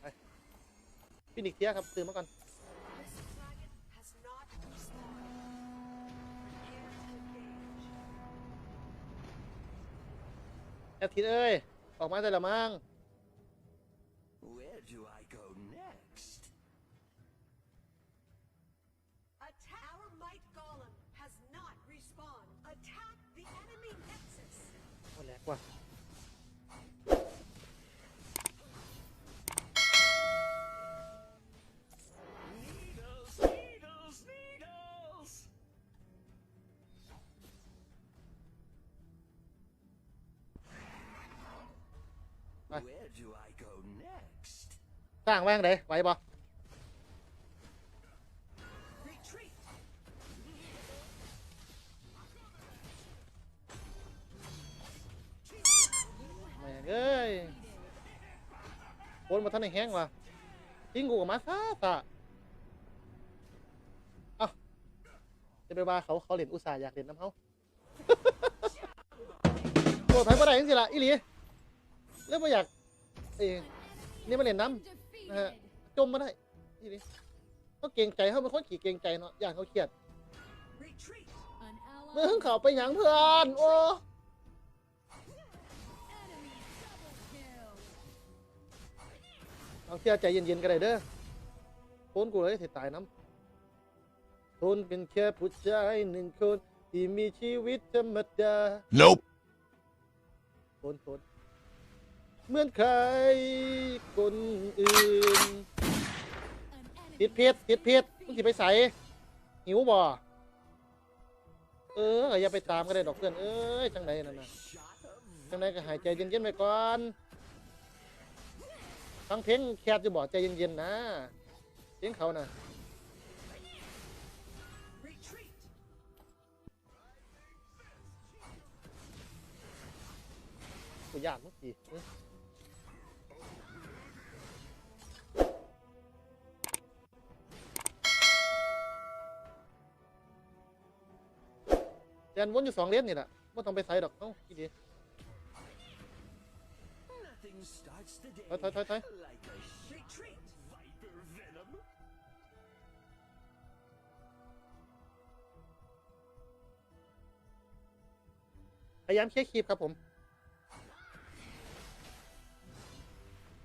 ไปฟินิกเทียครับตื่นมาก่อน This dragon has not respawned. Prepare to engage. แอดทิดเอ้ย ออกมาได้และมั้ง Where do I go next? Attack. Our might golem has not respawned. Attack the enemy nexus. โอ้แหลกว่ะ ไปสร้างแว่งเลยไหวบ่ Retreat. แม่งเอ้ยคนมาท่านในแห้งว่ะทิ้งกูกับมาซาซะเอ้าจะไปว่าเขาเขาเล่นอุตส่าห์อยากเล่นน้ำเขาโอ้ยไผ่บ่ได้จังสิล่ะอีหลี เริ่มมาอยากเอ้ยนี่มาเล่นน้ำนะฮะจมมาได้อีหลีเขาเกรงใจเขาเป็นคนขี้เกรงใจเนาะอย่างเขาเครียด Retreat. มึงเขาไปหยังเพื่อนโอ้เอาเที่ยวใจเย็นๆกันเลยเด้อโคนกูเลยสิตายน้ำทนเป็นแค่ผู้ชายหนึ่งคนที่มีชีวิตธรรมดา Nope. ทนทน เหมือนใครคนอื่นติดเพชรติดเพชรมึงสิไปใส่หิวบ่เอออย่าไปตามก็ได้ดอกเพื่อนเอ้ยจังไดนั่นน่ะจังไดก็หายใจเย็นๆไปก่อนฟังเพลงแคบจะบอกใจเย็นๆนะเพลงเขาน่ะกูยากเมื่อกี้ แดนวนอยู่สองเลนนี่แหละไม่ต้องไปใส่ดอกเอ้าดีดี nothing starts the day Thôi, thôi, thôi, thôi. like a Retreat. viper venom. พยายามเคลียร์คีบครับผม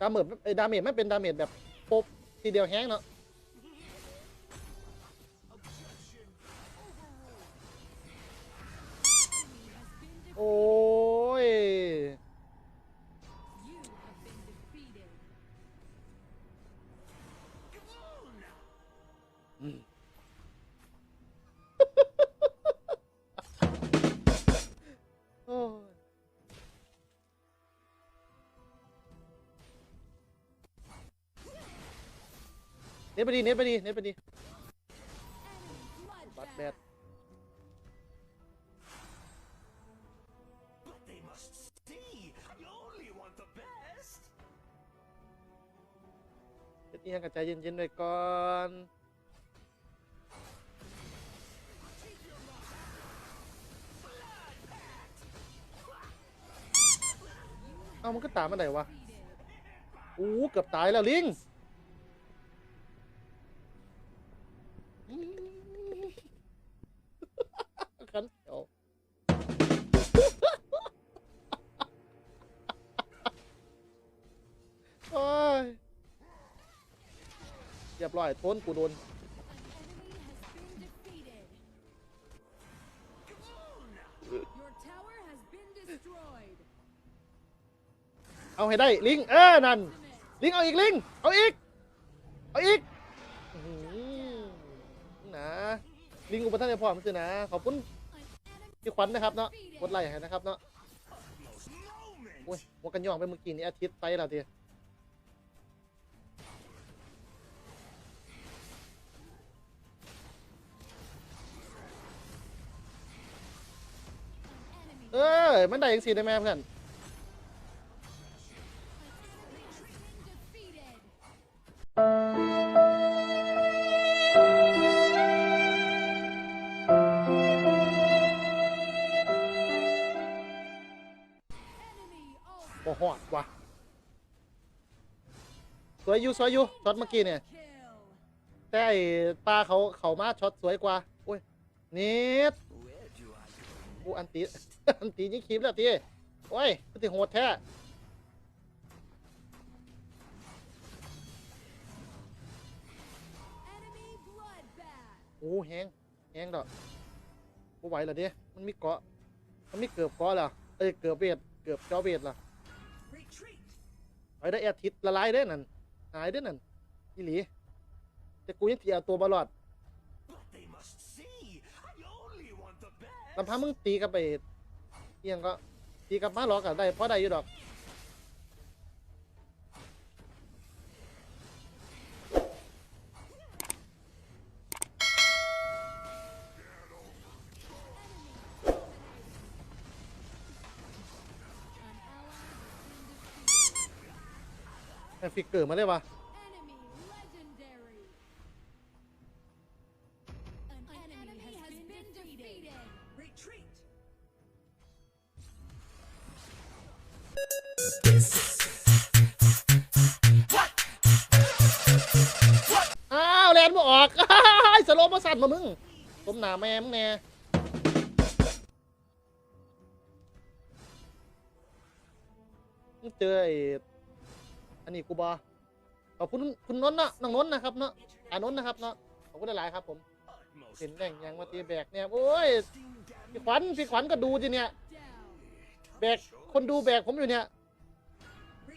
ดาเมจเอ้ดาเมจไม่เป็นดาเมจแบบปุ๊บทีเดียวแห้งเนาะ โอ้ย โอ้ยเน็ตไปดีเน็ตไปดีเน็ตไปดีบัตรแบดี่ยังกระจายเย็นๆหน่อยก่อนเอามันก็ตามมาไหนวะอู้เกือบตายแล้วลิงขันเขียวโอ้ย เรียบร้อยทนกูโดนเอาให้ได้ลิงเออนั่นลิงเอาอีกลิงเอาอีกเอาอีกนะลิงอุปทานในพร้อมสินะขอบคุณพี่ขวัญนะครับเนาะกดไลค์ให้นะครับเนาะโอ้ยหัวกันย่องไปเมื่อกี้นี้อาทิตย์ไปแล้วที ออ มันได้ยังสีได้ไหมเพื่อนบ่หอดว่ะวยอยู่สวยอยู่ช็อตเมื่อกี้เนี่ย แต่ไอ้ปลาเขาเขามาช็อตสวยกว่า โอ้ยนิด กูอันตีอันตียิงคลิปแล้วตีโอ้ยกูติโหดแท้ Enemy bloodbath. โอ้แหงแหงดอกกูไหวเหรอเด้มันมีเกาะ มันมีเกือบเกาะเหรอเอ้ยเกือบเวทเกือบเจ้าเวทเหรอ Retreat. ไปได้แอดทิตละลายได้อนั่นหายได้อนั่นอีหลีแต่กูยังเสียตัวบอลอด ลำพังมึงตีกับไปเอียงก็ตีกับมาหลอกกันได้เพราะได้อยู่ดอกแม่ฟิกเกอร์มาเลยวะ Enemy legendary. An, enemy, has, been, defeated. Retreat. อ้าวแลนมาออกสโลมาสั่นมามึงต้มหนาแม่มึงแน่มึงเจอไอ้อันนี้กูบอขอบคุณคุณนนท์นะน้องนนท์นะครับเนาะอานนท์นะครับเนาะขอบคุณหลายๆครับผม เห็นแม่งยังมาตีแบกเนี่ยโอ้ยพี่ขวัญพี่ขวัญก็ดูจิเนี่ยแบกคนดูแบกผมอยู่เนี่ย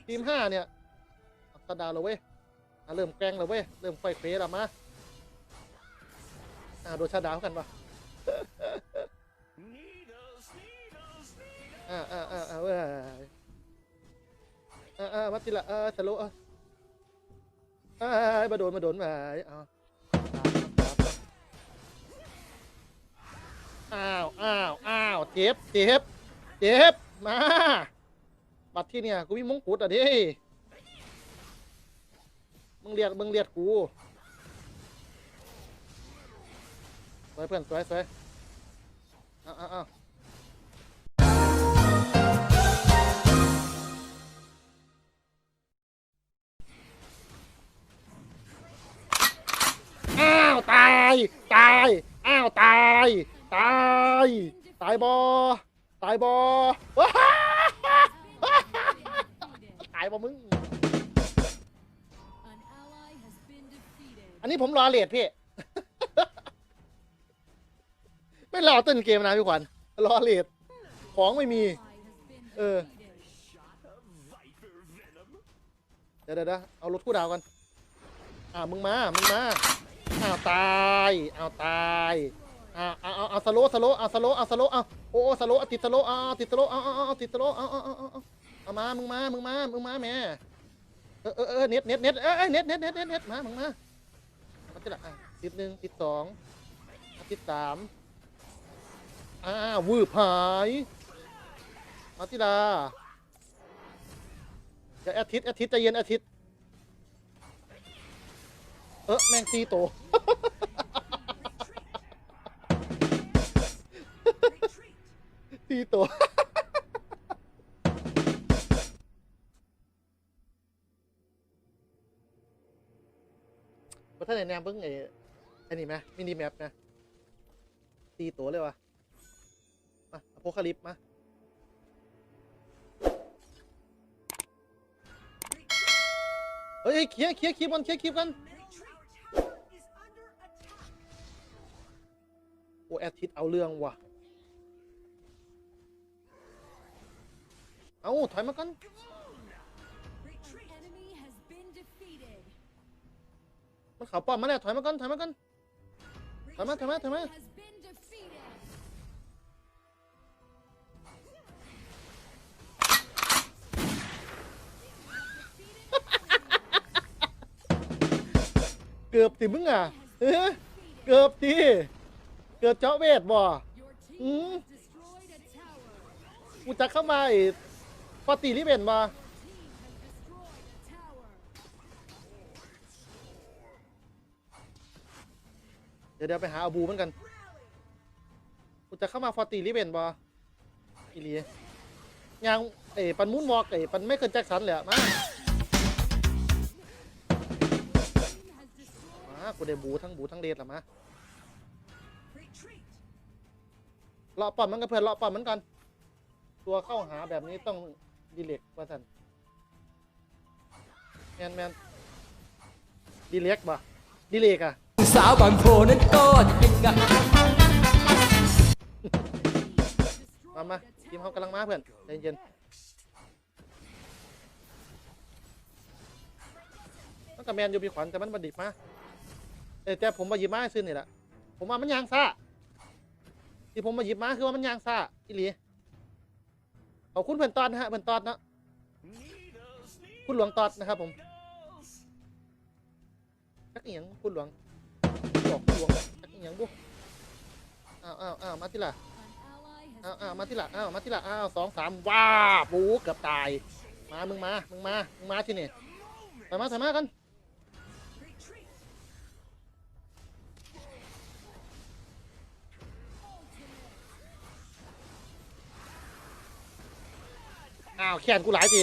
ทีมห้าเนี่ยอักดาวเลยเว้ยอะเริ่มแกล้งเลยเว้ยเริ่มไฟเฟสแล้วมาอ่าโดนชาดาวกันปะอ่าอ่าอ่าอ่าเว้ยอ่าอ่ามาติละเออสโลเอออ่ามาโดนมาโดนมาเอา อ้าวอ้าวอ้าวเจ็บเจ็บเจ็บมาบัตรที่เนี่ยกูมีมงกุฎอะดิมึงเรียกมึงเรียกกูสวยเพื่อนสวยสวยเอาเอาเอาอ้าวตาย ตาย อ้าว ตาย ตาย ตายบอตายบอว้าตายบ่มึง อันนี้ผมรอเลทพี่ ไม่รอต้นเกมนะพี่ขวัญรอเลทของไม่มีเดี๋ยวเดี๋ยวเดี๋ยวเอารถคู่ดาวกันอ่ามึงมา มึงมาอ้าวตายอ้าวตาย อ่าเอาเอาเอาสโลสโลเอาสโลเอาสโลเอาโอ้โอ้สโลติดสโลเอาเอาติดสโลเอาเอาเอาเอาติดสโลเอาเอาเอาเอาเอาเอามามึงมามึงมามึงมาแม่เออเออเออเน็ตเน็ตเน็ตเออเออเน็ตเน็ตเน็ตเน็ตเน็ตมามึงมามาติดละอะติดหนึ่งติดสองอะติดสามอ่าวืบหายมาติลาเดี๋ยวอาทิตย์อาทิตย์ใจเย็นอาทิตย์เออแมงตีโต ตีโตว่าท่านไหนแนมเพิ่งไอ้ไอ้นี่ไหมมินิแมปนะ ตีตัวเลยวะมาอโพคาลิปมา เฮ้ยเคลียร์เคลียร์คลิปกันเคลียร์คลิปกัน โอ้แอดทิตเอาเรื่องว่ะ เอาถอยมากันมันเขาป้อมมาแล้วถอยมากันถอยมากันถอยมาถอยมาถอยมาเกือบติมึงอะเออเกือบตีเกือบเจาะเวทบ่ Your team Hmm? has destroyed a tower. กูจะเข้ามาอ้ปาตีลิเบนมาเดี๋ยวเดี๋ยวไปหาอาบูเหมือนกันกูจะเข้ามาฟอร์ตีลิเบนบออีหลียังเอ้ปันมูนวอล์กเอ้ปันไม่เกินแจ็คสันเลยอะมากูได้บูทั้งบูทั้งเดดละมาเลาะป้อมมันก็เพื่อนเลาะป้อมมันก่อนตัวเข้าหาแบบนี้ต้อง ดีเล็กว่าท่านแมนแมนดีเล็กบ่ดีเล็กอะสาวบางโพนั้นก็จริงอะมามาทีมเขากำลังมาเพื่อนใจเย็นมันกับแมนอยู่มีขวัญแต่มันบันดิบมาเอ้ยแต่ผมมาหยิบมาให้ซื้อนี่แหละผมว่ามันยางซ่าที่ผมมาหยิบมาคือว่ามันยางซ่าอีหลี ขอบคุณเพื่อนตอนนะฮะเพื่อนตอนเนาะคุณหลวงตอดนะครับผม needles. จักเอียงคุณหลวงบอกหลวงจักเอียงบุอ้าวอ้าวอ้าวมาที่ละอ้าวอ้าวมาที่ละอ้าวมาที่ละอ้าวสองสามว้าปูเกือบตาย มา มึงมา มึงมา มึงมาที่นี่ถอยมาถอยมากัน อ้าวแขนกูหลายที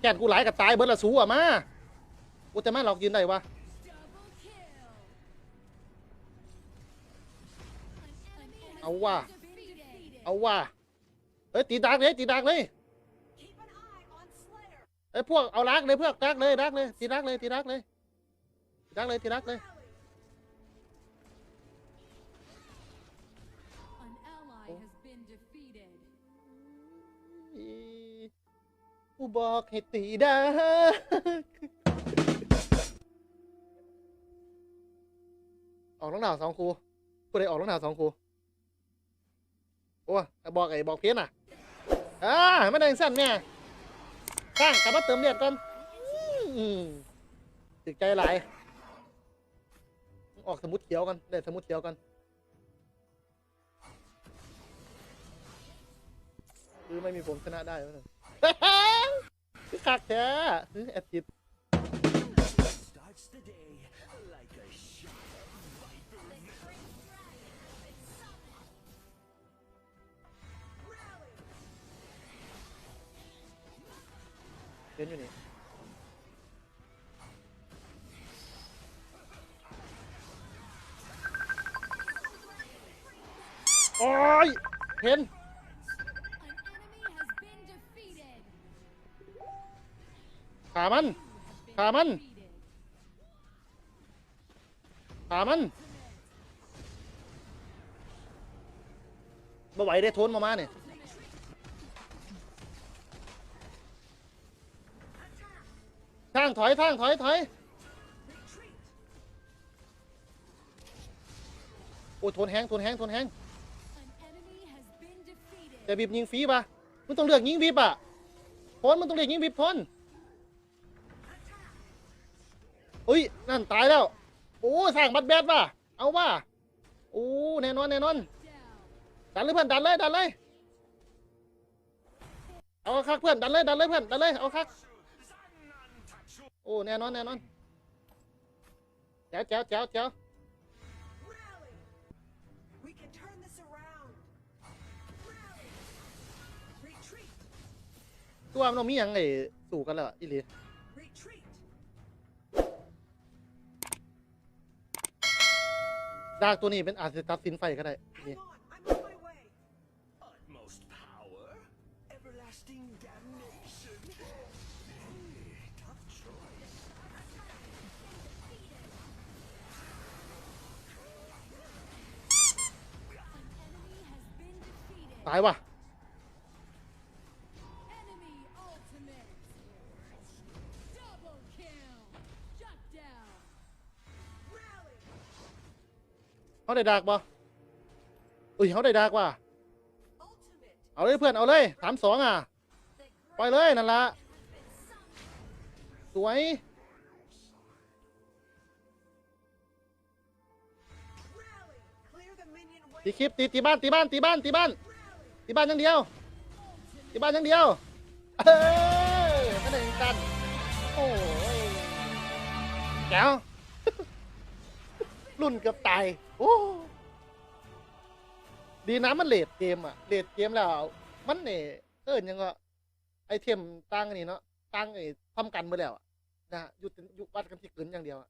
แขนกูหลายกับตายเบิร์ดละสูอะมากูจะไม่หลอกยืนได้วะเอาว่ะเอาว่ะเฮ้ยตีดักเลยตีดักเลยเอ้ยพวกเอาดักเลยพวกดักเลยดักเลยตีดักเลยตีดักเลยดักเลยตีดักเลย กูบอกให้ตีดักออกรองเท้าสองครูกูได้ออกรองเท้าสองครูโอ้บอกไอ้บอกเพี้ยนอะอ่าไม่ได้สั้นแม่สร้างกลับมาเติมเลือดก่อนอืมติดใจหลายออกสมุดเขียวกันได้สมุดเขียวกันคือไม่มีผมชนะได้เนี่ย คือคักแท้คือแอดจิตเดินอยู่นี่โอ้ยเห็น ขามัน Been Come on. defeated. ขามันบ่ไหวได้ทนมามาเนี่ยทางถอยทางถอยถอย Retreat. โอ้ยทนแห้งทนแห้งทนแห้ง An enemy has been defeated. แต่บีบยิงฟรีป่ะมึงต้องเลือกยิงบีบอะทนมึงต้องเลือกยิงบีบทน อุ้ยนั่นตายแล้ว โอ้สร้างบัตรแบดว่ะเอาว่ะโอ้แน่นอนแน่นอนดันเลยเพื่อนดันเลยดันเลยเอาคักเพื่อนดันเลยดันเลยเพื่อนดันเลยเอาคักโอ้แน่นอนแน่นอนแจ๋วแจ๋วแจ๋วแจ๋วตัวมันมีอย่างไอ้สู้กันแล้วอะอีหลี ดากตัวนี้เป็นอาจจะตัดสินไฟก็ได้นี่ Hang on. I'm on my way. Utmost power, everlasting damnation. Tough choice. An enemy has been defeated. ตายว่ะ เขาได้ดากบ่อุ้ยเขาได้ดากว่ะ Ultimate. เอาเลยเพื่อนเอาเลยสามสองอะ The ปล่อยเลยนั่นละ has been summoned. สวย Rally. Clear the minion way. ตีคลิปตีตีบ้านตีบ้านตีบ้านตีบ้าน Rally. ตีบ้านอย่างเดียวตีบ้านอย่างเดียวเอ้ยไม่ได้กันโอ้ยแก้ว รุ่นเกือบตาย โอ้ ดีนะมันเลดเกมอะเลดเกมแล้ว มันเนี่ยเอิญยังก็ ไอเทมตั้งอันนี่เนาะตั้งไอ้ทำกันมาแล้วอะนะหยุดหยุดวัดกันที่เกินอย่างเดียวอะ